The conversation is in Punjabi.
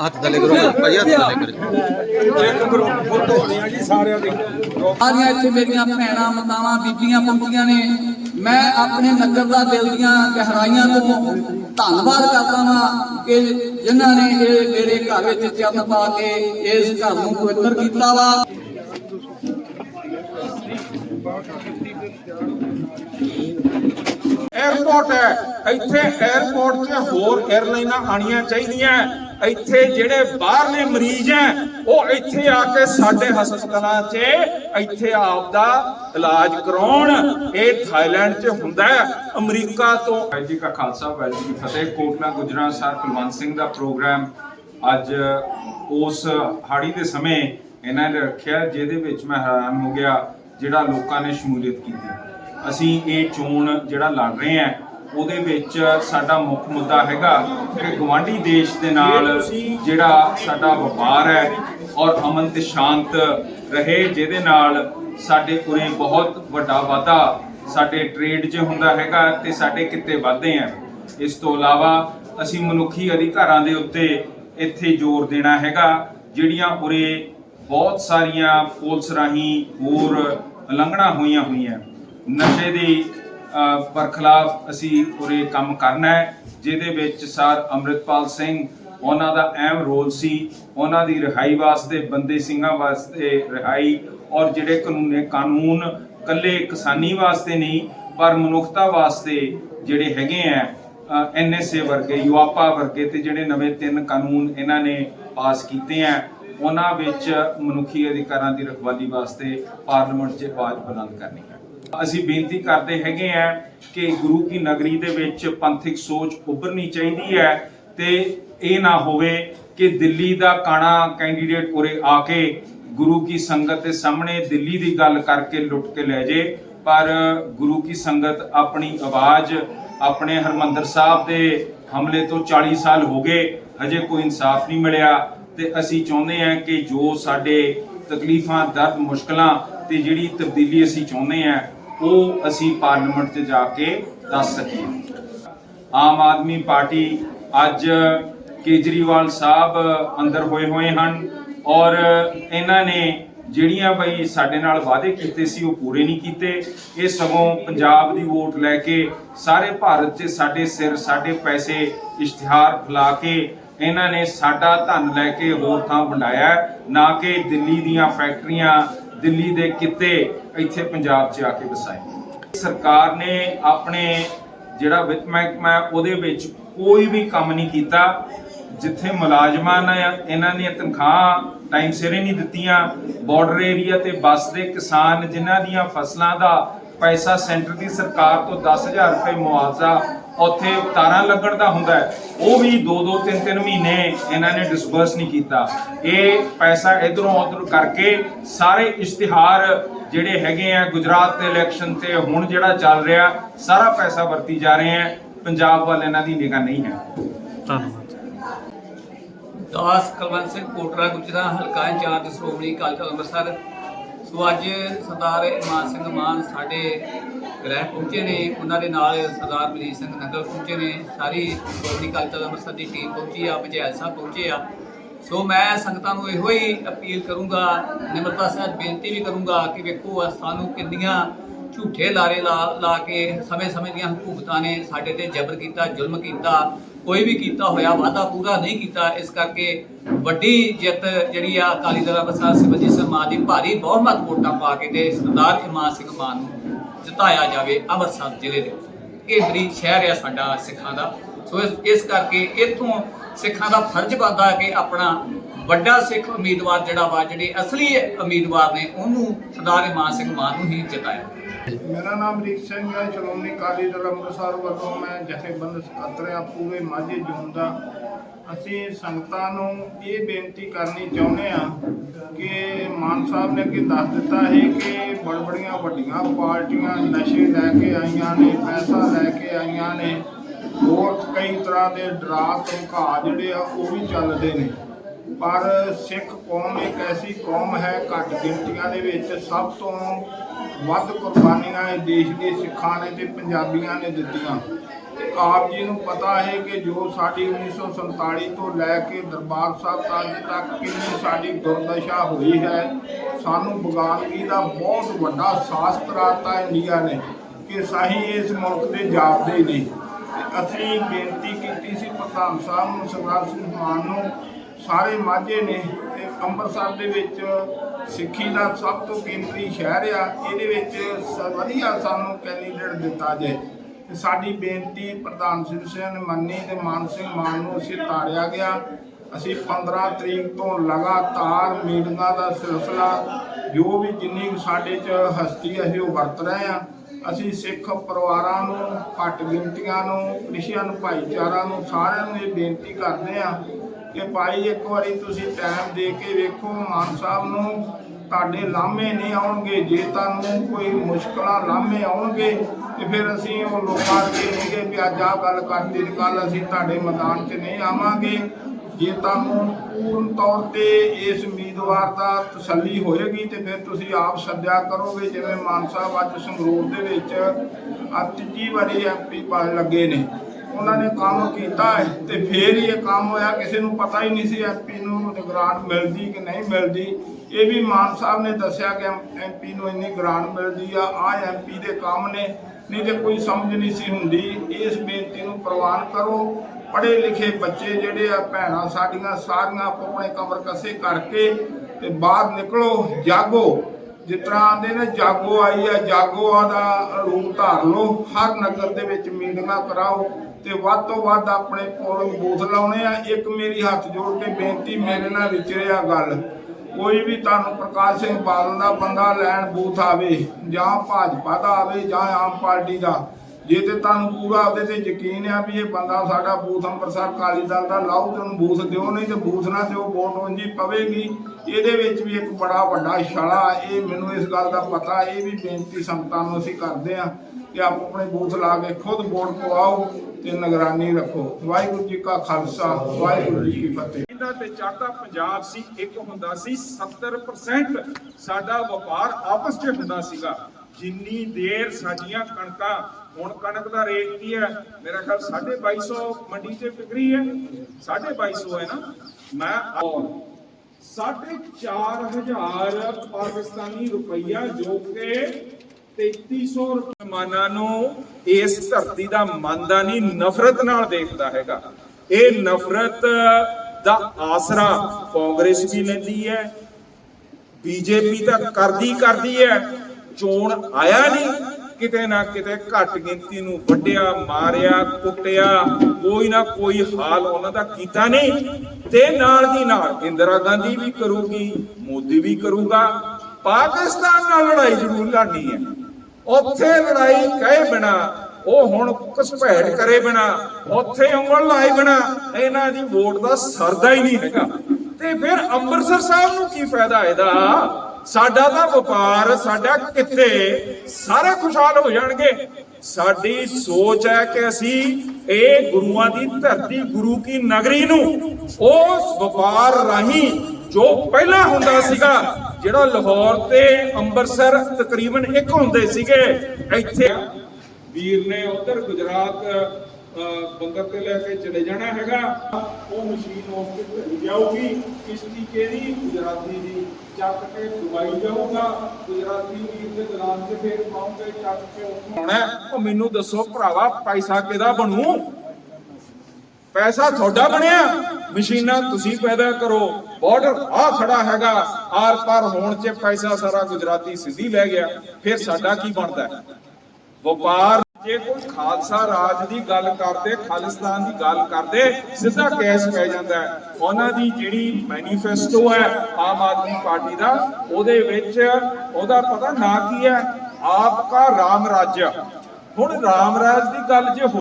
ਹੱਥ ਥੱਲੇ ਕਰੋ, ਭਾਈ, ਹੱਥ ਥੱਲੇ ਕਰੋ ਸਾਰੀਆਂ ਇੱਥੇ ਮੇਰੀਆਂ ਭੈਣਾਂ, ਮਾਤਾਵਾਂ, ਬੀਬੀਆਂ ਪਹੁੰਚੀਆਂ ਨੇ, ਮੈਂ ਆਪਣੇ ਨਗਰ ਦਾ ਦਿਲ ਦੀਆਂ ਗਹਿਰਾਈਆਂ ਤੋਂ ਧੰਨਵਾਦ ਕਰਦਾ ਹਾਂ ਕਿ ਜਿਨ੍ਹਾਂ ਨੇ ਇਹ ਮੇਰੇ ਘਰ ਵਿੱਚ ਚੰਨ ਪਾ ਕੇ ਇਸ ਘਰ ਨੂੰ ਪਵਿੱਤਰ ਕੀਤਾ ਵਾ। 에어ਪੋਰਟ ਹੈ। ਇੱਥੇ 에어ਪੋਰਟ 'ਚ ਹੋਰ 에ਅਰਲਾਈਨਾਂ ਆਣੀਆਂ ਚਾਹੀਦੀਆਂ। ਇੱਥੇ ਜਿਹੜੇ ਬਾਹਰਲੇ ਮਰੀਜ਼ ਐ ਉਹ ਇੱਥੇ ਆ ਕੇ ਸਾਡੇ ਹਸਪਤਾਲਾਂ 'ਚ, ਇੱਥੇ ਆਪ ਦਾ ਇਲਾਜ ਕਰਾਉਣ। ਇਹ ਥਾਈਲੈਂਡ 'ਚ ਹੁੰਦਾ ਅਮਰੀਕਾ ਤੋਂ ਜੀ ਦਾ ਖਾਲਸਾ, ਵਾਹਿਗੁਰੂ ਜੀ ਫਤਿਹ। ਕੋਟਲਾ ਗੁਜਰਾ ਸਰ ਕੁਲਵੰਤ ਸਿੰਘ ਦਾ ਪ੍ਰੋਗਰਾਮ ਅੱਜ ਉਸ ਹਾੜੀ ਦੇ ਸਮੇਂ ਇਹਨਾਂ ਨੇ ਰੱਖਿਆ, ਜਿਹਦੇ ਵਿੱਚ ਮੈਂ ਹੈਰਾਨ ਹੋ ਗਿਆ, ਜਿਹੜਾ ਲੋਕਾਂ ਨੇ ਸ਼ਮੂਲੀਅਤ ਕੀਤੀ। ਅਸੀਂ ਇਹ ਚੋਣ ਜਿਹੜਾ ਲੜ ਰਹੇ ਹਾਂ, ਉਹਦੇ ਵਿੱਚ ਸਾਡਾ ਮੁੱਖ ਮੁੱਦਾ ਹੈਗਾ ਕਿ ਗਵਾਂਢੀ ਦੇਸ਼ ਦੇ ਨਾਲ ਜਿਹੜਾ ਸਾਡਾ ਵਪਾਰ ਹੈ ਔਰ ਅਮਨ ਤੇ ਸ਼ਾਂਤ ਰਹੇ, ਜਿਹਦੇ ਨਾਲ ਸਾਡੇ ਉਰੇ ਬਹੁਤ ਵੱਡਾ ਵਾਧਾ ਸਾਡੇ ਟ੍ਰੇਡ 'ਚ ਹੁੰਦਾ ਹੈਗਾ ਤੇ ਸਾਡੇ ਕਿੱਤੇ ਵਾਧੇ ਆ। ਇਸ ਤੋਂ ਇਲਾਵਾ ਅਸੀਂ ਮਨੁੱਖੀ ਅਧਿਕਾਰਾਂ ਦੇ ਉੱਤੇ ਇੱਥੇ ਜ਼ੋਰ ਦੇਣਾ ਹੈਗਾ, ਜਿਹੜੀਆਂ ਉਰੇ ਬਹੁਤ ਸਾਰੀਆਂ ਪੁਲਿਸ ਰਾਹੀਂ ਹੋਰ ਉਲੰਘਣਾ ਹੋਈਆਂ ਹੋਈਆਂ। ਨਸ਼ੇ ਦੀ ਬਰਖਲਾਫ ਅਸੀਂ ਉਰੇ ਕੰਮ ਕਰਨਾ ਹੈ, ਜਿਹਦੇ ਵਿੱਚ ਸਰ ਅੰਮ੍ਰਿਤਪਾਲ ਸਿੰਘ ਉਹਨਾਂ ਦਾ ਅਹਿਮ ਰੋਲ ਸੀ, ਉਹਨਾਂ ਦੀ ਰਿਹਾਈ ਵਾਸਤੇ, ਬੰਦੇ ਸਿੰਘਾਂ ਵਾਸਤੇ ਰਿਹਾਈ ਔਰ ਜਿਹੜੇ ਕਾਨੂੰਨੇ, ਕਾਨੂੰਨ ਕੱਲੇ ਕਿਸਾਨੀ ਵਾਸਤੇ ਨਹੀਂ, ਪਰ ਮਨੁੱਖਤਾ ਵਾਸਤੇ ਜਿਹੜੇ ਹੈਗੇ ਆ ਐਨਐਸਏ ਵਰਗੇ, ਯੂਆਪਾ ਵਰਗੇ ਤੇ ਜਿਹੜੇ ਨਵੇਂ ਤਿੰਨ ਕਾਨੂੰਨ ਇਹਨਾਂ ਨੇ ਪਾਸ ਕੀਤੇ ਆ, ਉਹਨਾਂ ਵਿੱਚ ਮਨੁੱਖੀ ਅਧਿਕਾਰਾਂ ਦੀ ਰਖਵਾਲੀ ਵਾਸਤੇ ਪਾਰਲੀਮੈਂਟ 'ਚ ਆਵਾਜ਼ ਬੁਲੰਦ ਕਰਨੀ ਹੈ। ਅਸੀਂ ਬੇਨਤੀ ਕਰਦੇ ਹੈਗੇ ਆ ਕਿ ਗੁਰੂ ਕੀ ਨਗਰੀ ਦੇ ਵਿੱਚ ਪੰਥਿਕ ਸੋਚ ਉੱਭਰਨੀ ਚਾਹੀਦੀ ਹੈ ਤੇ ਇਹ ਨਾ ਹੋਵੇ ਕਿ ਦਿੱਲੀ ਦਾ ਕਾਣਾ ਕੈਂਡੀਡੇਟ ਉਰੇ ਆ ਕੇ ਗੁਰੂ ਕੀ ਸੰਗਤ ਦੇ ਸਾਹਮਣੇ ਦਿੱਲੀ ਦੀ ਗੱਲ ਕਰਕੇ ਲੁੱਟ ਕੇ ਲੈ ਜੇ, ਪਰ ਗੁਰੂ ਕੀ ਸੰਗਤ ਆਪਣੀ ਆਵਾਜ਼, ਆਪਣੇ ਹਰਮੰਦਰ ਸਾਹਿਬ ਦੇ ਹਮਲੇ ਤੋਂ 40 ਸਾਲ ਹੋ ਗਏ, ਹਜੇ ਕੋਈ ਇਨਸਾਫ ਨਹੀਂ ਮਿਲਿਆ ਤੇ ਅਸੀਂ ਚਾਹੁੰਦੇ ਹਾਂ ਕਿ ਜੋ ਸਾਡੇ ਤਕਲੀਫਾਂ, ਦਰਦ, ਮੁਸ਼ਕਲਾਂ ਤੇ ਜਿਹੜੀ ਤਬਦੀਲੀ ਅਸੀਂ ਚਾਹੁੰਦੇ ਹਾਂ ਉਹ ਅਸੀਂ ਪਾਰਲੀਮੈਂਟ 'ਚ ਜਾ ਕੇ ਦੱਸ ਸਕੀਏ। ਆਮ ਆਦਮੀ ਪਾਰਟੀ ਅੱਜ ਕੇਜਰੀਵਾਲ ਸਾਹਿਬ ਅੰਦਰ ਹੋਏ ਹੋਏ ਹਨ ਔਰ ਇਹਨਾਂ ਨੇ ਜਿਹੜੀਆਂ ਬਈ ਸਾਡੇ ਨਾਲ ਵਾਅਦੇ ਕੀਤੇ ਸੀ ਉਹ ਪੂਰੇ ਨਹੀਂ ਕੀਤੇ। ਇਹ ਸਗੋਂ ਪੰਜਾਬ ਦੀ ਵੋਟ ਲੈ ਕੇ ਸਾਰੇ ਭਾਰਤ 'ਚ ਸਾਡੇ ਸਿਰ, ਸਾਡੇ ਪੈਸੇ ਇਸ਼ਤਿਹਾਰ ਫੈਲਾ ਕੇ ਇਹਨਾਂ ਨੇ ਸਾਡਾ ਧਨ ਲੈ ਕੇ ਹੋਰ ਥਾਂ ਵੰਡਾਇਆ। ਨਾ ਕਿ ਦਿੱਲੀ ਦੀਆਂ ਫੈਕਟਰੀਆਂ, ਦਿੱਲੀ ਦੇ ਕਿੱਤੇ ਇੱਥੇ ਪੰਜਾਬ 'ਚ ਆ ਕੇ ਵਸਾਏ ਸਰਕਾਰ ਨੇ ਆਪਣੇ ਜਿਹੜਾ ਵਿੱਤ ਮਹਿਕਮਾ ਹੈ, ਉਹਦੇ ਵਿੱਚ ਕੋਈ ਵੀ ਕੰਮ ਨਹੀਂ ਕੀਤਾ। ਜਿੱਥੇ ਮੁਲਾਜ਼ਮਾਂ ਨੇ ਇਹਨਾਂ ਨੇ ਤਨਖਾਹਾਂ ਟਾਈਮ ਸਿਰ ਹੀ ਨਹੀਂ ਦਿੱਤੀਆਂ। ਬਾਰਡਰ ਏਰੀਆ ਤੇ ਬੱਸਦੇ ਕਿਸਾਨ ਜਿਨ੍ਹਾਂ ਦੀਆਂ ਫਸਲਾਂ ਦਾ ਪੈਸਾ ਸੈਂਟਰ ਦੀ ਸਰਕਾਰ ਤੋਂ 10000 ਰੁਪਏ ਮੁਆਵਜ਼ਾ ਉੱਥੇ ਤਾਰਾਂ ਲੱਗਣ ਦਾ ਹੁੰਦਾ ਉਹ ਵੀ 2-2 3-3 ਮਹੀਨੇ ਇਹਨਾਂ ਨੇ ਡਿਸਬਰਸ ਨਹੀਂ ਕੀਤਾ। ਇਹ ਪੈਸਾ ਇਧਰੋਂ ਉਧਰ ਕਰਕੇ ਸਾਰੇ ਇਸ਼ਤਿਹਾਰ ਜਿਹੜੇ ਹੈਗੇ ਆ, ਗੁਜਰਾਤ ਦੇ ਇਲੈਕਸ਼ਨ ਤੇ ਹੁਣ ਜਿਹੜਾ ਚੱਲ ਰਿਹਾ, ਸਾਰਾ ਪੈਸਾ ਵਰਤੀ ਜਾ ਰਹੇ ਆ। ਪੰਜਾਬ ਵੱਲ ਇਹਨਾਂ ਦੀ ਨਿਗਾਹ ਨਹੀਂ ਹੈ। ਧੰਨਵਾਦ। ਦਾਸ ਕੁਲਵੰਤ ਸਿੰਘ ਕੋਟਰਾ ਗੁਜਰਾ ਹਲਕਾ in charge Shiromani Akali Dal Amritsar. So ਅੱਜ ਸਰਦਾਰ ਇਮਾਨ ਸਿੰਘ ਮਾਨ ਸਾਡੇ ਗ੍ਰਹਿ ਪਹੁੰਚੇ ਨੇ, ਉਹਨਾਂ ਦੇ ਨਾਲ ਸਰਦਾਰ ਮਲੀਕ ਸਿੰਘ ਨੰਗਲ ਪਹੁੰਚੇ ਨੇ, ਸਾਰੀ ਸ਼੍ਰੋਮਣੀ ਅਕਾਲੀ ਦਲ ਅੰਮ੍ਰਿਤਸਰ ਦੀ ਟੀਮ ਪਹੁੰਚੀ ਆ ਬਜੈਲ ਸਾਹਿਬ ਪਹੁੰਚੇ ਆ। ਸੋ ਮੈਂ ਸੰਗਤਾਂ ਨੂੰ ਇਹੋ ਹੀ ਅਪੀਲ ਕਰੂੰਗਾ, ਨਿਮਰਤਾ ਸਾਹਿਬ ਬੇਨਤੀ ਵੀ ਕਰੂੰਗਾ ਕਿ ਵੇਖੋ ਸਾਨੂੰ ਕਿੰਨੀਆਂ ਝੂਠੇ ਲਾਰੇ ਲਾ ਲਾ ਕੇ ਸਮੇਂ-ਸਮੇਂ ਦੀਆਂ ਹਕੂਮਤਾਂ ਨੇ ਸਾਡੇ ਤੇ ਜ਼ਬਰ ਕੀਤਾ, ਜ਼ੁਲਮ ਕੀਤਾ, ਕੋਈ ਵੀ ਕੀਤਾ ਹੋਇਆ, ਵਾਅਦਾ ਪੂਰਾ ਨਹੀਂ ਕੀਤਾ। ਇਸ ਕਰਕੇ ਵੱਡੀ ਜਿੱਤ ਜਿਹੜੀ ਆ ਅਕਾਲੀ ਦਲ ਅੰਮ੍ਰਿਤਸਰ ਸਿਮਰਜੀਤ ਸਿੰਘ ਮਾਨ ਦੀ ਭਾਰੀ ਬਹੁਮਤ ਵੋਟਾਂ ਪਾ ਕੇ ਤੇ ਸਰਦਾਰ ਇਮਾਨ ਸਿੰਘ ਮਾਨ ਨੂੰ ਜਿਤਾਇਆ ਜਾਵੇ ਅੰਮ੍ਰਿਤਸਰ ਜ਼ਿਲ੍ਹੇ ਦੇ ਕੇਂਦਰੀ ਸ਼ਹਿਰ ਆ ਸਾਡਾ ਸਿੱਖਾਂ ਦਾ। ਸੋ ਇਸ ਕਰਕੇ ਇੱਥੋਂ ਸਿੱਖਾਂ ਦਾ ਫਰਜ਼ ਬਣਦਾ ਹੈ ਕਿ ਆਪਣਾ ਵੱਡਾ ਸਿੱਖ ਉਮੀਦਵਾਰ ਜਿਹੜਾ ਵਾ, ਜਿਹੜੇ ਅਸਲੀ ਉਮੀਦਵਾਰ ਨੇ, ਉਹਨੂੰ ਸਰਦਾਰ ਇਮਾਨ ਸਿੰਘ ਮਾਨ ਨੂੰ ਹੀ ਜਿਤਾਇਆ। ਮੇਰਾ ਨਾਮ ਅਮਰੀਕ ਸਿੰਘ ਹੈ, ਸ਼੍ਰੋਮਣੀ ਅਕਾਲੀ ਦਲ ਅੰਮ੍ਰਿਤਸਰ ਵੱਲੋਂ ਮੈਂ ਜਥੇਬੰਦ ਸਕੱਤਰ ਆ ਪੂਰੇ ਮਾਝੇ ਜ਼ੋਨ ਦਾ। ਅਸੀਂ ਸੰਗਤਾਂ ਨੂੰ ਇਹ ਬੇਨਤੀ ਕਰਨੀ ਚਾਹੁੰਦੇ ਹਾਂ ਕਿ ਮਾਨ ਸਾਹਿਬ ਨੇ ਅੱਗੇ ਦੱਸ ਦਿੱਤਾ ਹੈ ਕਿ ਬੜੀਆਂ ਵੱਡੀਆਂ ਪਾਰਟੀਆਂ ਨਸ਼ੇ ਲੈ ਕੇ ਆਈਆਂ ਨੇ, ਪੈਸਾ ਲੈ ਕੇ ਆਈਆਂ ਨੇ। ਹੋਰ ਕਈ ਤਰ੍ਹਾਂ ਦੇ ਡਰਾ ਧਮਕਾ ਜਿਹੜੇ ਆ ਉਹ ਵੀ ਚੱਲਦੇ ਨੇ। ਪਰ ਸਿੱਖ ਕੌਮ ਇੱਕ ਐਸੀ ਕੌਮ ਹੈ ਘੱਟ ਗਿਣਤੀਆਂ ਦੇ ਵਿੱਚ। ਸਭ ਤੋਂ ਵੱਧ ਕੁਰਬਾਨੀਆਂ ਇਹ ਦੇਸ਼ ਦੇ ਸਿੱਖਾਂ ਨੇ ਤੇ ਪੰਜਾਬੀਆਂ ਨੇ ਦਿੱਤੀਆਂ। ਆਪ ਜੀ ਨੂੰ ਪਤਾ ਹੈ ਕਿ ਜੋ ਸਾਡੀ 1947 ਤੋਂ ਲੈ ਕੇ ਦਰਬਾਰ ਸਾਹਿਬ ਅੱਜ ਤੱਕ ਕਿੰਨੀ ਸਾਡੀ ਦੁਰਦਸ਼ਾ ਹੋਈ ਹੈ, ਸਾਨੂੰ ਬਗਾਨਗੀ ਦਾ ਬਹੁਤ ਵੱਡਾ ਸਾਹਸ ਕਰਾਤਾ ਇੰਡੀਆ ਨੇ ਕਿ ਸਾਹੀ ਇਸ ਮੁਲਕ ਦੇ ਜਾਪਦੇ ਨੇ। ਤੇ ਅਸੀਂ ਬੇਨਤੀ ਕੀਤੀ ਸੀ, ਪ੍ਰਧਾਨ ਸਾਹਿਬ ਨੂੰ, ਸਰਦਾਰ ਸਿੰਘ ਮਾਨ ਨੂੰ, ਸਾਰੇ ਮਾਝੇ ਨੇ, ਤੇ ਅੰਮ੍ਰਿਤਸਰ ਦੇ ਵਿੱਚ ਸਿੱਖੀ ਦਾ ਸਭ ਤੋਂ ਕੇਂਦਰੀ ਸ਼ਹਿਰ ਆ, ਇਹਦੇ ਵਿੱਚ ਸ- ਵਧੀਆ ਸਾਨੂੰ ਕੈਂਡੀਡੇਟ ਦਿੱਤਾ ਜਾਏ। ਤੇ ਸਾਡੀ ਬੇਨਤੀ ਪ੍ਰਧਾਨ ਸਿੰਘ ਸਿੰਘ ਨੇ ਮੰਨੀ ਤੇ ਮਾਨ ਸਿੰਘ ਮਾਨ ਨੂੰ ਅਸੀਂ ਤਾਰਿਆ ਗਿਆ। ਅਸੀਂ 15 ਤਰੀਕ ਤੋਂ ਲਗਾਤਾਰ ਮੀਟਿੰਗਾਂ ਦਾ ਸਿਲਸਿਲਾ, ਜੋ ਵੀ ਜਿੰਨੀ ਕੁ ਸਾਡੇ 'ਚ ਹਸਤੀ ਅਸੀਂ ਉਹ ਵਰਤ ਰਹੇ ਆ ਅਸੀਂ ਸਿੱਖ ਪਰਿਵਾਰਾਂ ਨੂੰ, ਘੱਟ ਗਿਣਤੀਆਂ ਨੂੰ, ਕ੍ਰਿਸਚੀਅਨ ਭਾਈਚਾਰਾ ਨੂੰ ਸਾਰਿਆਂ ਨੂੰ ਇਹ ਬੇਨਤੀ ਕਰਦੇ ਆ ਕਿ ਭਾਈ ਇੱਕ ਵਾਰੀ ਤੁਸੀਂ ਟਾਈਮ ਦੇ ਕੇ ਵੇਖੋ ਮਾਨ ਸਾਹਿਬ ਨੂੰ। ਤੁਹਾਡੇ ਲਾਮੇ ਨਹੀਂ ਆਉਣਗੇ, ਜੇ ਤੁਹਾਨੂੰ ਕੋਈ ਮੁਸ਼ਕਲਾਂ ਲਾਮੇ ਆਉਣਗੇ ਤੇ ਫਿਰ ਅਸੀਂ ਉਹ ਲੋਕਾਂ ਅੱਗੇ ਨਹੀਂਗੇ ਵੀ ਅੱਜ ਆਹ ਗੱਲ ਕਰਤੀ ਤੇ ਕੱਲ ਅਸੀਂ ਤੁਹਾਡੇ ਮੈਦਾਨ 'ਚ ਨਹੀਂ ਆਵਾਂਗੇ। ਜੇ ਤੁਹਾਨੂੰ ਪੂਰਨ ਤੌਰ ਤੇ ਇਸ ਉਮੀਦਵਾਰ ਦਾ ਤਸੱਲੀ ਹੋਏਗੀ ਤੇ ਫਿਰ ਤੁਸੀਂ ਆਪ ਸੱਦਿਆ ਕਰੋਗੇ, ਜਿਵੇਂ ਮਾਨ ਸਾਹਿਬ ਅੱਜ ਸੰਗਰੂਰ ਦੇ ਵਿੱਚ ਤੀਜੀ ਵਾਰੀ ਐਮਪੀ ਪਾਣ ਲੱਗੇ ਨੇ। ਉਹਨਾਂ ਨੇ ਕੰਮ ਕੀਤਾ ਹੈ ਤੇ ਫੇਰ ਇਹ ਕੰਮ ਹੋਇਆ, ਕਿਸੇ ਨੂੰ ਪਤਾ ਹੀ ਨਹੀਂ ਸੀ ਐਮਪੀ ਨੂੰ ਗ੍ਰਾਂਟ ਮਿਲਦੀ ਕਿ ਨਹੀਂ ਮਿਲਦੀ। ਇਹ ਵੀ ਮਾਨ ਸਾਹਿਬ ਨੇ ਦੱਸਿਆ ਕਿ ਐਮਪੀ ਨੂੰ ਇੰਨੀ ਗ੍ਰਾਂਟ ਮਿਲਦੀ ਆ ਆ ਐਮਪੀ ਦੇ ਕੰਮ ਨੇ, ਨਹੀਂ ਤੇ ਕੋਈ ਸਮਝ ਨਹੀਂ ਸੀ ਹੁੰਦੀ। ਇਸ ਬੇਨਤੀ ਨੂੰ ਪ੍ਰਵਾਨ ਕਰੋ, ਪੜ੍ਹੇ ਲਿਖੇ ਬੱਚੇ ਜਿਹੜੇ ਆ, ਭੈਣਾਂ ਸਾਡੀਆਂ ਸਾਰੀਆਂ ਆਪੋ ਆਪਣੇ ਕਮਰ ਕਸੇ ਕਰਕੇ ਤੇ ਬਾਹਰ ਨਿਕਲੋ, ਜਾਗੋ। ਜਿਸ ਤਰ੍ਹਾਂ ਆਂਦੇ ਨੇ, ਜਾਗੋ ਆਈ ਆ ਜਾਗੋਆ ਦਾ ਰੂਪ ਧਾਰ ਲਓ, ਹਰ ਨਗਰ ਦੇ ਵਿੱਚ ਮੀਟਿੰਗਾਂ ਕਰਾਓ ਤੇ ਵੱਧ ਤੋਂ ਵੱਧ ਆਪਣੇ ਪੋਲਿੰਗ ਬੂਥ ਲਾਉਣੇ ਆ। ਇੱਕ ਮੇਰੀ ਹੱਥ ਜੋੜ ਕੇ ਬੇਨਤੀ, ਮੇਰੇ ਨਾਲ ਵਿਚਰਿਆ ਗੱਲ। ਕੋਈ ਵੀ ਤੁਹਾਨੂੰ ਪ੍ਰਕਾਸ਼ ਸਿੰਘ ਬਾਦਲ ਦਾ ਬੰਦਾ ਲੈਣ ਬੂਥ ਆਵੇ ਜਾਂ ਭਾਜਪਾ ਦਾ ਆਵੇ ਜਾਂ ਆਮ ਪਾਰਟੀ ਦਾ, ਜੇ ਤੇ ਤੁਹਾਨੂੰ ਪੂਰਾ ਉਹਦੇ ਤੇ ਯਕੀਨ ਆ ਵੀ ਇਹ ਬੰਦਾ ਸਾਡਾ ਬੂਥ ਅੰਮ੍ਰਿਤਸਰ ਕਾਲੀ ਦਲ ਦਾ, ਲਾਓ ਤੇ ਉਹਨੂੰ ਬੂਥ ਦਿਓ, ਨਹੀਂ ਤੇ ਬੂਥ ਨਾ ਦਿਓ, ਵੋਟ ਉਂਝੀ ਪਵੇਗੀ। ਇਹਦੇ ਵਿੱਚ ਵੀ ਇੱਕ ਬੜਾ ਵੱਡਾ ਛਾਲਾ, ਇਹ ਮੈਨੂੰ ਇਸ ਗੱਲ ਦਾ ਪਤਾ, ਇਹ ਵੀ ਬੇਨਤੀ ਸੰਗਤਾਂ ਨੂੰ ਅਸੀਂ ਕਰਦੇ ਆ ਕਿ ਆਪਣੇ ਬੂਥ ਲਾ ਕੇ ਖੁਦ ਵੋਟ ਪਵਾਓ ਤੇ ਨਿਗਰਾਨੀ ਰੱਖੋ। ਵਾਹਿਗੁਰੂ ਜੀ ਕਾ ਖਾਲਸਾ, ਵਾਹਿਗੁਰੂ ਜੀ ਕੀ ਫਤਿਹ। ਇਹਦਾ ਤੇ ਚੜ੍ਹਦਾ ਪੰਜਾਬ ਸੀ, ਇੱਕ ਹੁੰਦਾ ਸੀ 70% ਸਾਡਾ ਵਪਾਰ ਆਪਸ 'ਚ ਹੁੰਦਾ ਸੀਗਾ। ਜਿੰਨੀ ਦੇਰ ਸਾਡੀਆਂ ਕਣਕਾਂ ਹੁਣ ਕਣਕ ਦਾ ਰੇਟ ਕੀ ਹੈ? ਮੇਰਾ ਖਿਆਲ 2250 ਮੰਡੀ 'ਚ ਵਿਕਰੀ ਹੈ। 2250 ਹੈ ਨਾ? ਮੈਂ ਔਰ ਸਾਢੇ ਚਾਰ ਹਜ਼ਾਰ ਪਾਕਿਸਤਾਨੀ ਰੁਪਈਆ ਜੋ ਕਿ 3300 ਰੁਪਏ ਨੂੰ ਇਸ ਧਰਤੀ ਦਾ ਮੰਨਦਾ ਨਹੀਂ, ਨਫ਼ਰਤ ਨਾਲ ਦੇਖਦਾ ਹੈਗਾ। ਇਹ ਨਫ਼ਰਤ ਦਾ ਆਸਰਾ ਕਾਂਗਰਸ ਵੀ ਲੈਂਦੀ ਹੈ, ਬੀਜੇਪੀ ਤਾਂ ਕਰਦੀ ਕਰਦੀ ਹੈ। ਚੋਣ ਆਇਆ ਨਹੀਂ, ਕਿਤੇ ਨਾ ਕਿਤੇ ਘੱਟ ਗਿਣਤੀ ਨੂੰ ਵੱਢਿਆ, ਮਾਰਿਆ, ਕੁੱਟਿਆ, ਕੋਈ ਨਾ ਕੋਈ ਹਾਲ ਉਹਨਾਂ ਦਾ ਕੀਤਾ ਨਹੀਂ। ਤੇ ਨਾਲ ਦੀ ਨਾਲ ਇੰਦਰਾ ਗਾਂਧੀ ਵੀ ਕਰੂਗੀ, ਮੋਦੀ ਵੀ ਕਰੂਗਾ, ਪਾਕਿਸਤਾਨ ਨਾਲ ਲੜਾਈ ਜ਼ਰੂਰ ਲੜਨੀ ਹੈ। ਉੱਥੇ ਲੜਾਈ ਕਹੇ ਬਿਨਾ, ਉਹ ਹੁਣ ਘਸਪੈਠ ਕਰੇ ਬਿਨਾ, ਉੱਥੇ ਉਂਗਲ ਲਾਏ ਬਿਨਾ, ਇਹਨਾਂ ਦੀ ਵੋਟ ਦਾ ਸਰਦਾ ਹੀ ਨਹੀਂ ਹੈਗਾ। ਤੇ ਫਿਰ ਅੰਮ੍ਰਿਤਸਰ ਸਾਹਿਬ ਨੂੰ ਕੀ ਫਾਇਦਾ ਇਹਦਾ? ਸਾਡਾ ਤਾਂ ਵਪਾਰ, ਸਾਡਾ ਕਿੱਤੇ, ਸਾਰੇ ਖੁਸ਼ਹਾਲ ਹੋ ਜਾਣਗੇ। ਸਾਡੀ ਸੋਚ ਹੈ ਕਿ ਅਸੀਂ ਇਹ ਗੁਰੂਆਂ ਦੀ ਧਰਤੀ ਗੁਰੂ ਕੀ ਨਗਰੀ ਨੂੰ ਉਸ ਵਪਾਰ ਰਾਹੀਂ ਜੋ ਪਹਿਲਾਂ ਹੁੰਦਾ ਸੀਗਾ, ਜਿਹੜਾ ਲਾਹੌਰ ਤੇ ਅੰਮ੍ਰਿਤਸਰ ਤਕਰੀਬਨ ਇੱਕ ਹੁੰਦੇ ਸੀਗੇ, ਇੱਥੇ ਵੀਰ ਨੇ ਉਧਰ ਗੁਜਰਾਤ ਬੰਦਰ ਤੇ ਲੈ ਕੇ ਚਲੇ ਜਾਣਾ ਹੈਗਾ। ਉਹ ਮਸ਼ੀਨ ਉਸ ਤੇ ਭਰੀ ਜਾਊਗੀ। ਇਸ ਤਰੀਕੇ ਦੀ ਗੁਜਰਾਤੀ ਦੀ ਚੱਕ ਕੇ ਦੁਬਈ ਜਾਊਗਾ। ਗੁਜਰਾਤੀ ਵੀਰ ਦੇ ਦਲਾਨ ਤੇ ਫੇਰ ਪਾਉਂਗੇ, ਚੱਕ ਕੇ ਉੱਥੋਂ। ਆਉਣਾ ਉਹ ਮੈਨੂੰ ਦੱਸੋ ਭਰਾਵਾ, ਪੈਸਾ ਕਿਹਦਾ ਬਣੂ? ਪੈਸਾ ਤੁਹਾਡਾ ਬਣਿਆ। ਮਸ਼ੀਨਾਂ ਤੁਸੀਂ ਪੈਦਾ ਕਰੋ। ਬਾਰਡਰ ਆ ਖੜਾ ਹੈਗਾ। ਆਰ ਪਾਰ ਹੋਣ 'ਚ ਪੈਸਾ ਸਾਰਾ ਗੁਜਰਾਤੀ ਸਿੱਧੀ ਲੈ ਗਿਆ। ਫਿਰ ਸਾਡਾ ਕੀ ਬਣਦਾ? ਵਪਾਰ। ਜੇ ਕੋਈ ਖਾਲਸਾ ਰਾਜ ਦੀ ਗੱਲ ਕਰਦੇ, ਖਾਲਿਸਤਾਨ ਦੀ ਗੱਲ ਕਰਦੇ, ਸਿੱਧਾ ਕੈਸ ਪੈ ਜਾਂਦਾ ਹੈ। ਉਹਨਾਂ ਦੀ ਜਿਹੜੀ ਮੈਨੀਫੈਸਟੋ ਹੈ ਆਮ ਆਦਮੀ ਪਾਰਟੀ ਦਾ, ਉਹਦੇ ਵਿੱਚ ਉਹਦਾ ਪਤਾ ਨਾਂ ਕੀ ਹੈ? ਆਪਕਾ ਰਾਮ ਰਾਜ। ਹੁਣ ਰਾਮ ਰਾਜ ਦੀ ਗੱਲ ਜੇ ਹੋ-